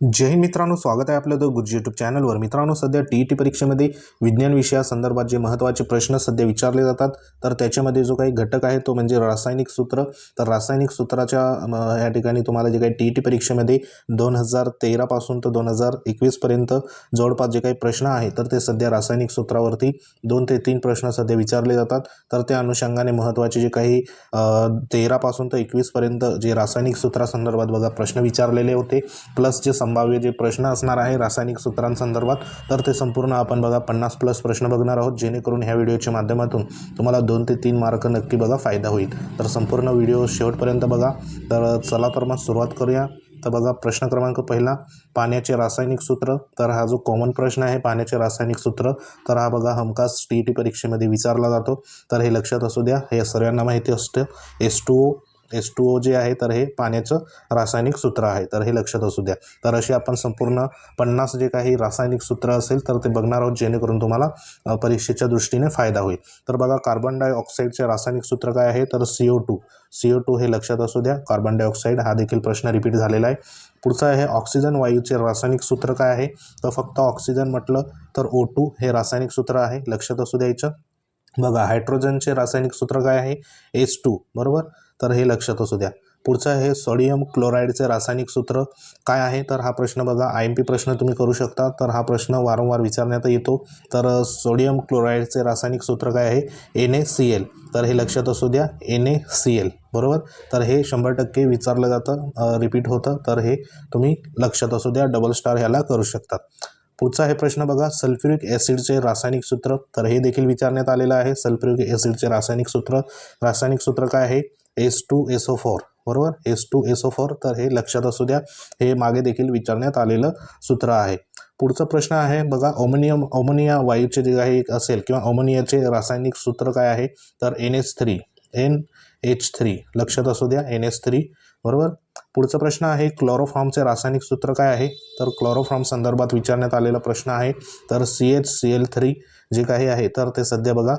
जय हिंद मित्रांनो स्वागत आहे आपलं द गुरुजी यूट्यूब चॅनलवर मित्रांनो सध्या टी ई टी परीक्षेमध्ये विज्ञान विषयासंदर्भात जे महत्त्वाचे प्रश्न सध्या विचारले जातात तर त्याच्यामध्ये जो काही घटक आहे तो म्हणजे रासायनिक सूत्र. तर रासायनिक सूत्राच्या या ठिकाणी तुम्हाला जे काही टी ई टी परीक्षेमध्ये दोन हजार तेरापासून तर दोन हजार एकवीसपर्यंत जवळपास जे काही प्रश्न आहे तर ते सध्या रासायनिक सूत्रावरती दोन ते तीन प्रश्न सध्या विचारले जातात. तर त्या अनुषंगाने महत्त्वाचे जे काही तेरापासून तर एकवीसपर्यंत जे रासायनिक सूत्रासंदर्भात बघा प्रश्न विचारलेले होते प्लस जे संभाव्य जे प्रश्न असणार आहे रासायनिक सूत्रांसंदर्भात तर ते संपूर्ण आपण बघा पन्नास प्लस प्रश्न बघणार आहोत जेणेकरून ह्या व्हिडिओच्या माध्यमातून तुम्हाला दोन ते तीन मार्क नक्की बघा फायदा होईल. तर संपूर्ण व्हिडिओ शेवटपर्यंत बघा. तर चला तर मग सुरुवात करूया. तर बघा प्रश्न क्रमांक पहिला पाण्याचे रासायनिक सूत्र? तर हा जो कॉमन प्रश्न आहे पाण्याचे रासायनिक सूत्र तर हा बघा हमखास टी ई टी परीक्षेमध्ये विचारला जातो. तर हे लक्षात असू द्या हे सर्वांना माहिती असतं. S two O S two O जे आहे तर हे पाण्याचं रासायनिक सूत्र आहे. तर हे लक्षात असू द्या. तर असे आपण संपूर्ण पन्नास जे काही रासायनिक सूत्र असेल तर ते बघणार आहोत जेणेकरून तुम्हाला परीक्षेच्या दृष्टीने फायदा होईल. तर बघा कार्बन डायऑक्साईडचे रासायनिक सूत्र काय आहे? तर C O two C O two हे लक्षात असू द्या. कार्बन डायऑक्साईड हा देखील प्रश्न रिपीट झालेला आहे. पुढचं आहे ऑक्सिजन वायूचे रासायनिक सूत्र काय आहे? तर फक्त ऑक्सिजन म्हटलं तर ओ टू हे रासायनिक सूत्र आहे. लक्षात असू द्यायचं बघा हायड्रोजनचे रासायनिक सूत्र काय आहे? एस टू बरोबर? तर हे लक्षात असू द्या. पुढचं हे सोडियम क्लोराईडचे रासायनिक सूत्र काय आहे? तर हा प्रश्न बघा. आय एम पी प्रश्न तुम्ही करू शकता. तर हा प्रश्न वारंवार विचारण्यात येतो. तर सोडियम क्लोराईडचे रासायनिक सूत्र काय आहे? एन ए सी एल तर हे लक्षात असू द्या. एन ए सी एल बरोबर? तर हे शंभर टक्के विचारलं जातं. रिपीट होतं. तर हे तुम्ही लक्षात असू द्या. डबल स्टार ह्याला करू शकतात. पुढचा हे प्रश्न बघा. सल्फ्युरिक ॲसिडचे रासायनिक सूत्र. तर हे देखील विचारण्यात आलेलं आहे. सल्फ्युरिक ॲसिडचे रासायनिक सूत्र. रासायनिक सूत्र काय आहे? S two S O four बरोबर? S two S O four तर हे लक्षात असू द्या. हे मागे देखील विचारण्यात आलेलं सूत्र आहे. पुढचा प्रश्न आहे बघा ओमोनियम ओमोनिया वायूचे जे काही असेल किंवा ओमोनियाचे रासायनिक सूत्र काय आहे? तर N S three N H three लक्षात असू द्या एन एस थ्री बरोबर? पुढचा प्रश्न आहे क्लोरोफॉर्मचे रासायनिक सूत्र काय आहे? तर क्लोरोफॉर्म संदर्भात विचारण्यात आलेला प्रश्न आहे. तर C H C L three जे काही आहे तर ते सध्या बघा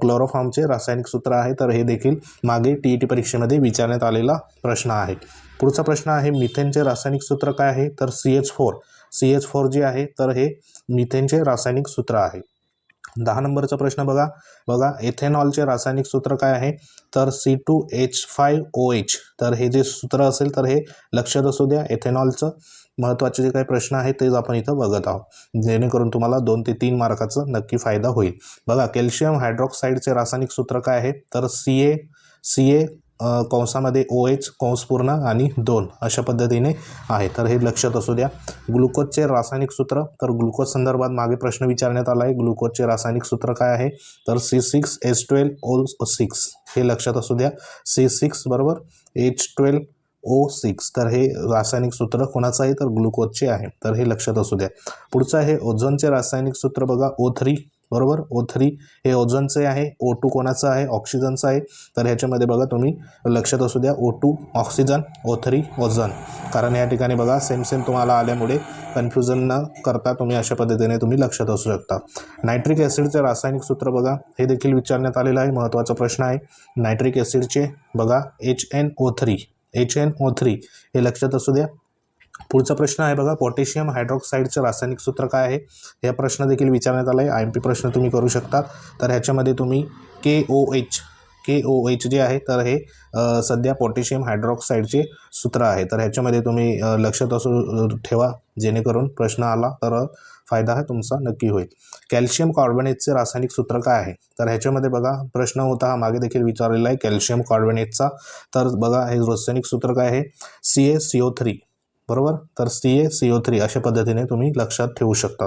क्लोरोफॉर्मचे रासायनिक सूत्र आहे. तर हे देखील मागे टी ई टी परीक्षेमध्ये विचारण्यात आलेला प्रश्न आहे. पुढचा प्रश्न आहे मिथेनचे रासायनिक सूत्र काय आहे? तर C H four C H four जे आहे तर हे मिथेनचे रासायनिक सूत्र आहे. दहा नंबरचा प्रश्न बघा. बघा एथेनॉलचे रासायनिक सूत्र काय आहे? तर C two H five O H तर हे जे सूत्र असेल तर हे लक्षात असू द्या एथेनॉलचं महत्त्वाचे जे काही प्रश्न आहेत तेच आपण इथं बघत आहोत. जेणेकरून तुम्हाला दोन ते तीन मार्काचं नक्की फायदा होईल. बघा कॅल्शियम हायड्रॉक्साईडचे रासायनिक सूत्र काय आहे? तर सी ए सी ए कंसामध्ये ओ एच कंस पूर्ण आणि दोन अशा पद्धतीने आहे. तर हे लक्षात असू द्या. ग्लुकोजचे रासायनिक सूत्र तर ग्लुकोज संदर्भात मागे प्रश्न विचारण्यात आला आहे ग्लुकोजचे रासायनिक सूत्र काय आहे? तर C six H twelve O six हे लक्षात असू द्या. सी सिक्स बरोबर? एच ट्वेल्व ओ सिक्स तर हे रासायनिक सूत्र कोणाचं आहे? तर ग्लुकोजचे आहे. तर हे लक्षात असू द्या. पुढचं आहे ओझोनचे रासायनिक सूत्र बघा. ओ थ्री बरोबर? ओ थ्री हे ओझनचे आहे ओ टू कोणाचं आहे? ऑक्सिजनचं आहे. तर ह्याच्यामध्ये बघा तुम्ही लक्षात असू द्या O two oxygen O three ozone कारण या ठिकाणी बघा सेम सेम तुम्हाला आल्यामुळे कन्फ्युजन न करता तुम्ही अशा पद्धतीने तुम्ही लक्षात असू शकता. नायट्रिक ॲसिडचे रासायनिक सूत्र बघा हे देखील विचारण्यात आलेलं आहे महत्त्वाचा प्रश्न आहे. नायट्रिक ॲसिडचे बघा H N O three H N O three हे लक्षात असू द्या. पुढचा प्रश्न आहे बघा पोटॅशियम हायड्रॉक्साईडचं रासायनिक सूत्र काय आहे? या प्रश्न देखील विचारण्यात आला आहे आय एम पी प्रश्न तुम्ही करू शकता तर ह्याच्यामध्ये तुम्ही के ओ एच के ओ एच जे आहे तर हे सध्या पोटॅशियम हायड्रॉक्साईडचे सूत्र आहे. तर ह्याच्यामध्ये तुम्ही लक्षात असू ठेवा जेणेकरून प्रश्न आला तर फायदा हा तुमचा नक्की होईल. कॅल्शियम कार्बोनेटचे रासायनिक सूत्र काय आहे? तर ह्याच्यामध्ये बघा प्रश्न होता हा मागे देखील विचारलेला आहे कॅल्शियम कार्बोनेटचा. तर बघा हे रासायनिक सूत्र काय आहे? C A C O three बरोबर? तर C A C O three अशा पद्धतीने तुम्ही लक्षात ठेवू शकता.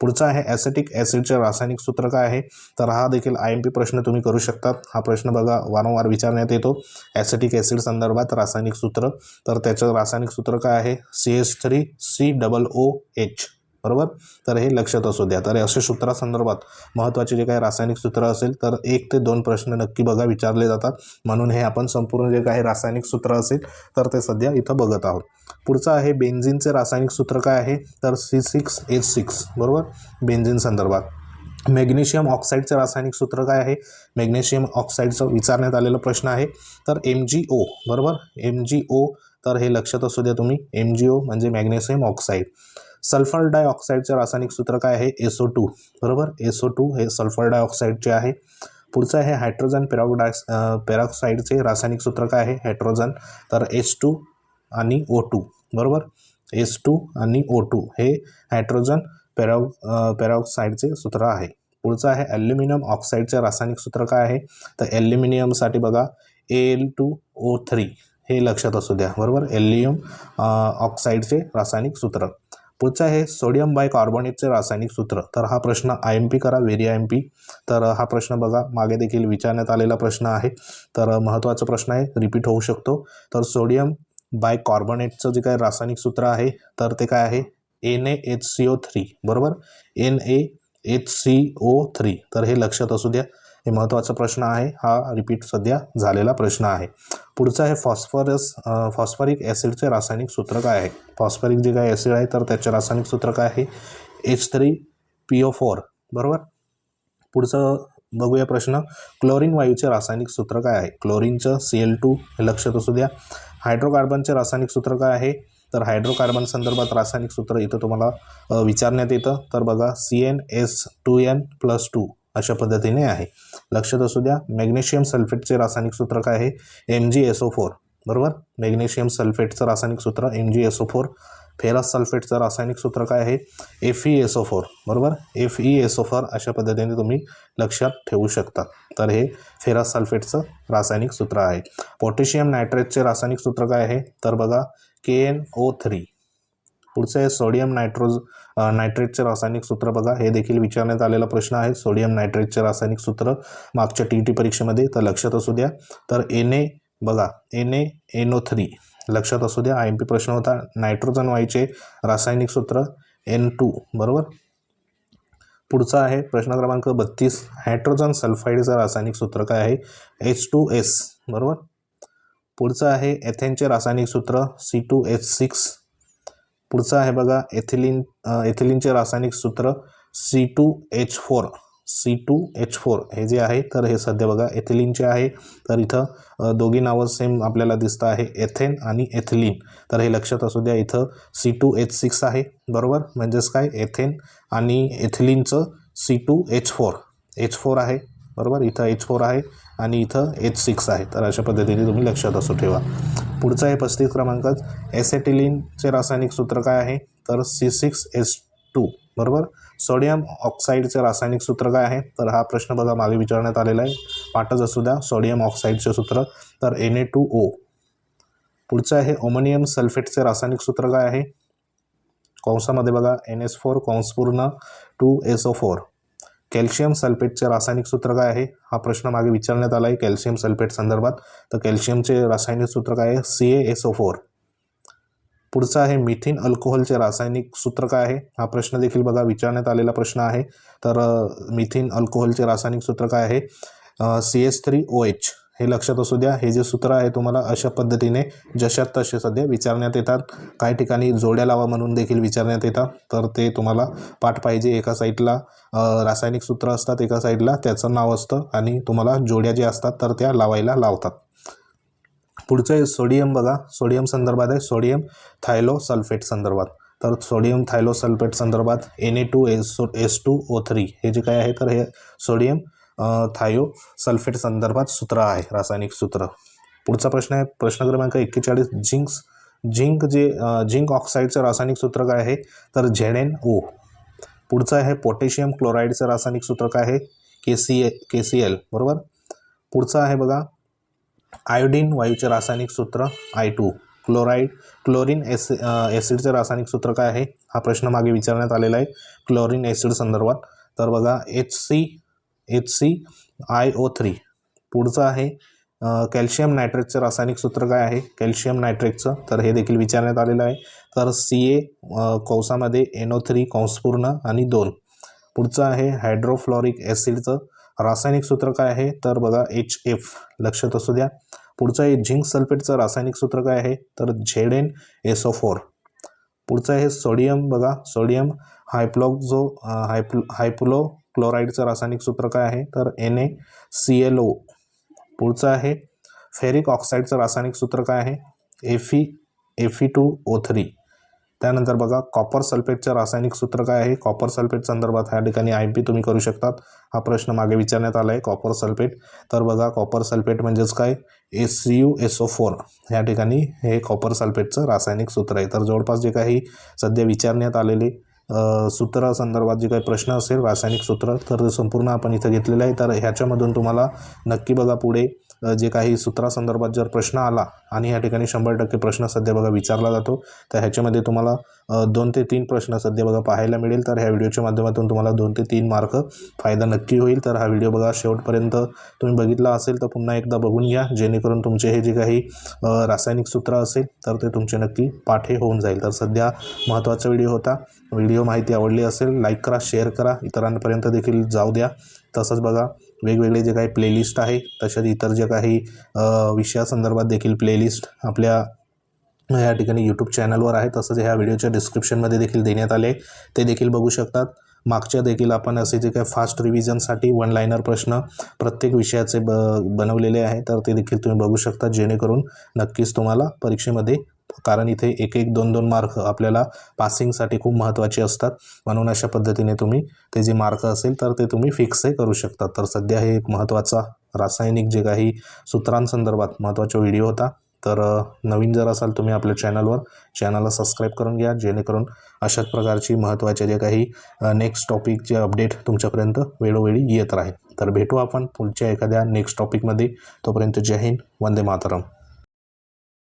पुढचा आहे ॲसिटिक ॲसिडचे रासायनिक सूत्र काय आहे? तर हा देखील आय एम पी प्रश्न तुम्ही करू शकतात. हा प्रश्न बघा वारंवार विचारण्यात येतो. ॲसिटिक ॲसिड संदर्भात रासायनिक सूत्र. तर त्याचं रासायनिक सूत्र काय आहे? C S three C double O H बरोबर? तर हे लक्षात असू द्या. तर अशा सूत्रासंदर्भात महत्त्वाचे जे काही रासायनिक सूत्र असेल तर एक ते दोन प्रश्न नक्की बघा विचारले जातात. म्हणून हे आपण संपूर्ण जे काही रासायनिक सूत्र असेल तर ते सध्या इथं बघत आहोत. पुढचं आहे बेन्झिनचे रासायनिक सूत्र काय आहे? तर सी सिक्स एच सिक्स बरोबर? बेन्झिन संदर्भात. मॅग्नेशियम ऑक्साईडचं रासायनिक सूत्र काय आहे? मॅग्नेशियम ऑक्साईडचं विचारण्यात आलेला प्रश्न आहे. तर एम जी ओ बरोबर? एम जी ओ तर हे लक्षात असू द्या तुम्ही. एम जी ओ म्हणजे मॅग्नेशियम ऑक्साईड. सल्फर डायऑक्साईडचं रासायनिक सूत्र काय आहे? एसओ टू बरोबर? एसओ टू हे सल्फर डायऑक्साईडचे आहे. पुढचं आहे हायड्रोजन पेरॉक्डाय पेरॉक्साईडचे रासायनिक सूत्र काय आहे? हायड्रोजन. तर एस टू आणि ओ टू बरोबर? एस टू आणि ओ टू हे हायड्रोजन पेरॉ पेरॉक्साईडचे सूत्र आहे. पुढचं आहे ॲल्युमिनियम ऑक्साईडचे रासायनिक सूत्र काय आहे? तर ॲल्युमिनियमसाठी बघा एल टू ओ थ्री हे लक्षात असू द्या. बरोबर? एल्युमियम ऑक्साईडचे रासायनिक सूत्र. पुढचं आहे सोडियम बायकार्बोनेटचे रासायनिक सूत्र. तर हा प्रश्न आय एम पी करा व्हेरी आय एम पी तर हा प्रश्न बघा मागे देखील विचारण्यात आलेला प्रश्न आहे. तर महत्त्वाचा प्रश्न आहे रिपीट होऊ शकतो. तर सोडियम बायकार्बोनेटचं जे काय रासायनिक सूत्र आहे तर ते काय आहे? N A H C O three बरोबर? N A H C O three तर हे लक्षात असू द्या. हे महत्त्वाचा प्रश्न आहे. हा रिपीट सध्या झालेला प्रश्न आहे. पुढचा आहे फॉस्फरस फॉस्फरिक ॲसिडचे रासायनिक सूत्र काय आहे? फॉस्फरिक जे काय ॲसिड आहे तर त्याचे रासायनिक सूत्र काय आहे? H three P O four बरोबर? पुढचं बघूया प्रश्न. क्लोरीन वायूचे रासायनिक सूत्र काय आहे? क्लोरीनचं सी एल टू हे लक्षात असू द्या. हायड्रोकार्बनचे रासायनिक सूत्र काय आहे? तर हायड्रोकार्बन संदर्भात रासायनिक सूत्र इथं तुम्हाला विचारण्यात येतं. तर बघा C N S two N plus two अशा पद्धतीने आहे. लक्षात असू द्या मॅग्नेशियम सल्फेटचे रासायनिक सूत्र काय आहे? M G S O four बरोबर? मॅग्नेशियम सल्फेटचं रासायनिक सूत्र M G S O four ferrous सल्फेटचं रासायनिक सूत्र काय आहे? F E S O four बरोबर? F E S O four अशा पद्धतीने तुम्ही लक्षात ठेवू शकता. तर हे फेरस सल्फेटचं रासायनिक सूत्र आहे. पोटॅशियम नायट्रेटचे रासायनिक सूत्र काय आहे? तर बघा के एन ओ थ्री पुढचं आहे सोडियम नायट्रोज नायट्रेटचे रासायनिक सूत्र बघा. हे देखील विचारण्यात आलेला प्रश्न आहे. सोडियम नायट्रेटचे रासायनिक सूत्र मागच्या टी ई टी परीक्षेमध्ये तर लक्षात असू द्या. तर एन ए बघा. N A N O three लक्षात असू द्या. आय एम पी प्रश्न होता. नायट्रोजन वायूचे रासायनिक सूत्र एन टू बरोबर? पुढचा आहे प्रश्न क्रमांक बत्तीस. हायड्रोजन सल्फाईडचं रासायनिक सूत्र काय आहे? एच टू एस बरोबर? पुढचं आहे एथेनचे रासायनिक सूत्र सी टू एच सिक्स पुढचं आहे बघा एथिलीन एथिलीनचे रासायनिक सूत्र C two H four C two H four हे जे आहे तर हे सध्या बघा एथिलीनचे आहे. तर इथं दोघी नावं सेम आपल्याला दिसतं आहे एथेन आणि एथिलीन तर हे लक्षात असू द्या इथं सी टू एच सिक्स आहे बरोबर? म्हणजेच काय? एथेन आणि एथिलीनचं C two H four H four आहे बरोबर? इथं एच फोर आहे. आणि इथं एच सिक्स आहे तर अशा पद्धतीने तुम्ही लक्षात असू ठेवा. पुढचा आहे पस्तीस क्रमांकात एसेटिलिनचे रासायनिक सूत्र काय आहे? तर सी सिक्स एस टू बरोबर? सोडियम ऑक्साईडचे रासायनिक सूत्र काय आहे? तर हा प्रश्न बघा मागे विचारण्यात आलेला आहे. पाठच असू द्या सोडियम ऑक्साईडचे सूत्र. तर एन ए टू ओ पुढचं आहे ओमोनियम सल्फेटचे रासायनिक सूत्र काय आहे? कंसामध्ये बघा N S four कंसपूर्ण two S O four calcium सल्फेटचे रासायनिक सूत्र काय आहे? हा प्रश्न मागे विचारण्यात आला आहे कॅल्शियम सल्फेट संदर्भात. तर कॅल्शियमचे रासायनिक सूत्र काय आहे? C A S O four पुढचं आहे मिथिन अल्कोहोलचे रासायनिक सूत्र काय आहे? हा प्रश्न देखील बघा विचारण्यात आलेला प्रश्न आहे. तर मिथिन अल्कोहोलचे रासायनिक सूत्र काय आहे? C S three O H हे लक्षात असू द्या हे जे सूत्र आहे तुम्हाला अशा पद्धतीने जशात तसे सध्या विचारण्यात येतात. काही ठिकाणी जोड्या लावा म्हणून देखील विचारण्यात येतात. तर ते तुम्हाला पाठ पाहिजे. एका साईडला रासायनिक सूत्र असतात एका साईडला त्याचं नाव असतं आणि तुम्हाला जोड्या ज्या असतात तर त्या लावायला लावतात. पुढचं आहे सोडियम बघा. सोडियम संदर्भात आहे. सोडियम थायलो सल्फेट संदर्भात. तर सोडियम थायलो सल्फेट संदर्भात N A two S S two O three हे जे काय आहे तर हे सोडियम थायो सल्फेट संदर्भात सूत्र आहे रासायनिक सूत्र. पुढचा प्रश्न आहे प्रश्न क्रमांक एक्केचाळीस झिंक्स झिंक जे झिंक ऑक्साईडचं रासायनिक सूत्र काय आहे तर झेड एन ओ. पुढचं आहे पोटॅशियम क्लोराईडचं रासायनिक सूत्र काय आहे K C A K C L बरोबर? पुढचं आहे बघा आयोडीन वायूचे रासायनिक सूत्र I two. Chloride chlorine S ॲसिडचं रासायनिक सूत्र काय आहे हा प्रश्न मागे विचारण्यात आलेला आहे क्लोरीन ॲसिड संदर्भात. तर बघा H C H C I O three पुढचं आहे कॅल्शियम नायट्रेटचं रासायनिक सूत्र काय आहे? कॅल्शियम नायट्रेटचं तर हे देखील विचारण्यात आलेलं आहे. तर सी ए कौसामध्ये एनो थ्री कंसपूर्ण आणि दोन. पुढचं आहे हायड्रोफ्लॉरिक ॲसिडचं रासायनिक सूत्र काय आहे? तर बघा एच एफ लक्षात असू द्या. पुढचं आहे झिंक सल्फेटचं रासायनिक सूत्र काय आहे? तर Z N S O four पुढचं आहे सोडियम. बघा सोडियम हायप्लॉक्झो हायप्लो हायप्लो क्लोराईडचं रासायनिक सूत्र काय आहे? तर N A C L O पुढचं आहे फेरिक ऑक्साईडचं रासायनिक सूत्र काय आहे? एफी एफी टू ओ थ्री त्यानंतर बघा कॉपर सल्फेटचं रासायनिक सूत्र काय आहे? कॉपर सल्फेट संदर्भात ह्या ठिकाणी आय पी तुम्ही करू शकतात. हा प्रश्न मागे विचारण्यात आला आहे कॉपर सल्फेट तर बघा कॉपर सल्फेट म्हणजेच काय? S C U S O four ह्या ठिकाणी हे कॉपर सल्फेटचं रासायनिक सूत्र आहे. तर जवळपास जे काही सध्या विचारण्यात आलेले सूत्रासंदर्भात संदर्भात जे काही प्रश्न असेल रासायनिक सूत्र तर संपूर्ण आपण इथं घेतलेलं आहे. तर ह्याच्यामधून तुम्हाला नक्की बघा पुढे. जे काही सूत्रासंदर्भात जर प्रश्न आला आणि या ठिकाणी शंभर टक्के प्रश्न सध्या बघा विचारला जातो तर ह्याच्यामध्ये तुम्हाला दोन ते तीन प्रश्न सध्या बघा पाहायला मिळेल. तर ह्या व्हिडिओच्या माध्यमातून तुम्हाला दोन ते तीन मार्क फायदा नक्की होईल. तर हा व्हिडिओ बघा शेवटपर्यंत तुम्ही बघितला असेल तर पुन्हा एकदा बघून घ्या. जेणेकरून तुमचे हे जे काही रासायनिक सूत्र असेल तर ते तुमचे नक्की पाठे होऊन जाईल. तर सध्या महत्त्वाचा व्हिडिओ होता. व्हिडिओ माहिती आवडली असेल लाईक करा शेअर करा. इतरांपर्यंत देखील जाऊ द्या. तसंच बघा वेगवेगळे जे काही प्लेलिस्ट आहे तसेच इतर जे काही विषयासंदर्भात देखील प्लेलिस्ट आपल्या या ठिकाणी यूट्यूब चॅनलवर आहे. तसंच ह्या व्हिडिओच्या डिस्क्रिप्शनमध्ये देखील देण्यात आले. ते देखील बघू शकतात. मागच्या देखील आपण असे जे काही फास्ट रिव्हिजनसाठी वन लाईनर प्रश्न प्रत्येक विषयाचे ब बनवलेले आहे तर ते देखील तुम्ही बघू शकता. जेणेकरून नक्कीच तुम्हाला परीक्षेमध्ये कारण इथे एक एक दोन दोन मार्क आपल्याला पासिंगसाठी खूप महत्त्वाचे असतात. म्हणून अशा पद्धतीने तुम्ही ते जे मार्क असेल तर ते तुम्ही फिक्सही करू शकता. तर सध्या हे एक महत्त्वाचा रासायनिक जे काही सूत्रांसंदर्भात महत्त्वाचा व्हिडिओ होता. तर नवीन जर असाल तुम्ही आपल्या चॅनलवर चॅनलला सबस्क्राईब करून घ्या. जेणेकरून अशाच प्रकारची महत्त्वाचे जे काही नेक्स्ट टॉपिकचे अपडेट तुमच्यापर्यंत वेळोवेळी येत राहील. तर भेटू आपण पुढच्या एखाद्या नेक्स्ट टॉपिकमध्ये तोपर्यंत जय हिंद. वंदे मातरम.